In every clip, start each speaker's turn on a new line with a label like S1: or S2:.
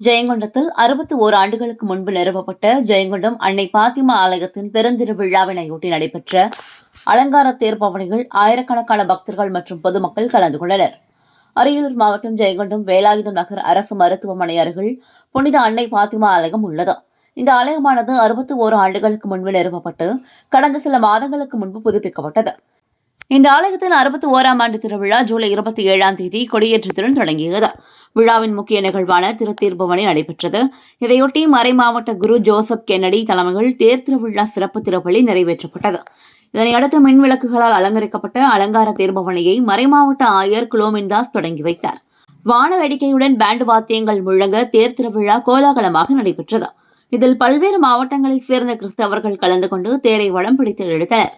S1: ஜெயங்கொண்டத்தில் அறுபத்தி ஓர் ஆண்டுகளுக்கு முன்பு நிறுவப்பட்ட ஜெயங்கொண்டம் அன்னை பாத்திமா ஆலயத்தின் பெருந்திருவிழாவினையொட்டி நடைபெற்ற அலங்கார தேர்பவனிகள் ஆயிரக்கணக்கான பக்தர்கள் மற்றும் பொதுமக்கள் கலந்து கொண்டனர். அரியலூர் மாவட்டம் ஜெயங்கொண்டம் வேலாயுதம் நகர் அரசு மருத்துவமனை அருகில் புனித அன்னை பாத்திமா ஆலயம் உள்ளது. இந்த ஆலயமானது அறுபத்தி ஓரு ஆண்டுகளுக்கு முன்பு நிறுவப்பட்டு கடந்த சில மாதங்களுக்கு முன்பு புதுப்பிக்கப்பட்டது. இந்த ஆலயத்தின் அறுபத்தி ஓராம் ஆண்டு திருவிழா ஜூலை இருபத்தி ஏழாம் தேதி கொடியேற்றத்துடன் தொடங்கியது. விழாவின் முக்கிய நிகழ்வான திருத்தீர்ப்பவனி நடைபெற்றது. இதையொட்டி மறைமாவட்ட குரு ஜோசப் கென்னடி தலைமையில் தேர் திருவிழா சிறப்பு திருப்பலி நிறைவேற்றப்பட்டது. இதனையடுத்து மின் விளக்குகளால் அலங்கரிக்கப்பட்ட அலங்கார தேர்பவனையை மறைமாவட்ட ஆயர் குலோமின்தாஸ் தொடங்கி வைத்தார். வான வேடிக்கையுடன் பேண்ட் வாத்தியங்கள் முழங்க தேர் திருவிழா கோலாகலமாக நடைபெற்றது. இதில் பல்வேறு மாவட்டங்களைச் சேர்ந்த கிறிஸ்தவர்கள் கலந்து கொண்டு தேரை வளம் பிடித்து இழுத்தனர்.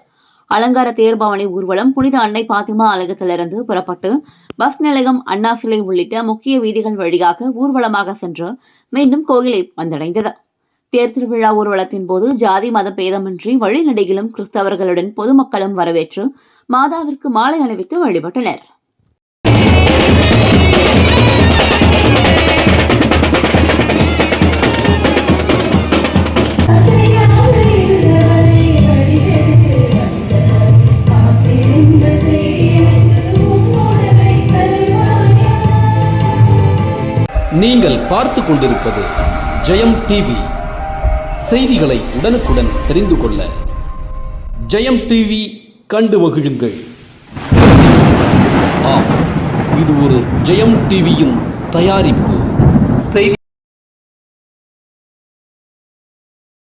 S1: அலங்கார தேர்பவனி ஊர்வலம் புனித அன்னை பாத்திமா ஆலயத்திலிருந்து புறப்பட்டு பஸ் நிலையம் அண்ணா சிலை உள்ளிட்ட முக்கிய வீதிகள் வழியாக ஊர்வலமாக சென்று மீண்டும் கோயிலை வந்தடைந்தது. தேர் திருவிழா ஊர்வலத்தின் போது ஜாதி மத பேதமின்றி வழிநடையிலும் கிறிஸ்தவர்களுடன் பொதுமக்களும் வரவேற்று மாதாவிற்கு மாலை அணிவித்து வழிபட்டனர்.
S2: நீங்கள் பார்த்து கொண்டிருப்பது ஜெயம் டிவி. செய்திகளை உடனுக்குடன் தெரிந்து கொள்ள ஜெயம் டிவி கண்டு மகிழுங்கள். ஆம் இது ஒரு ஜெயம் டிவியின் தயாரிப்பு.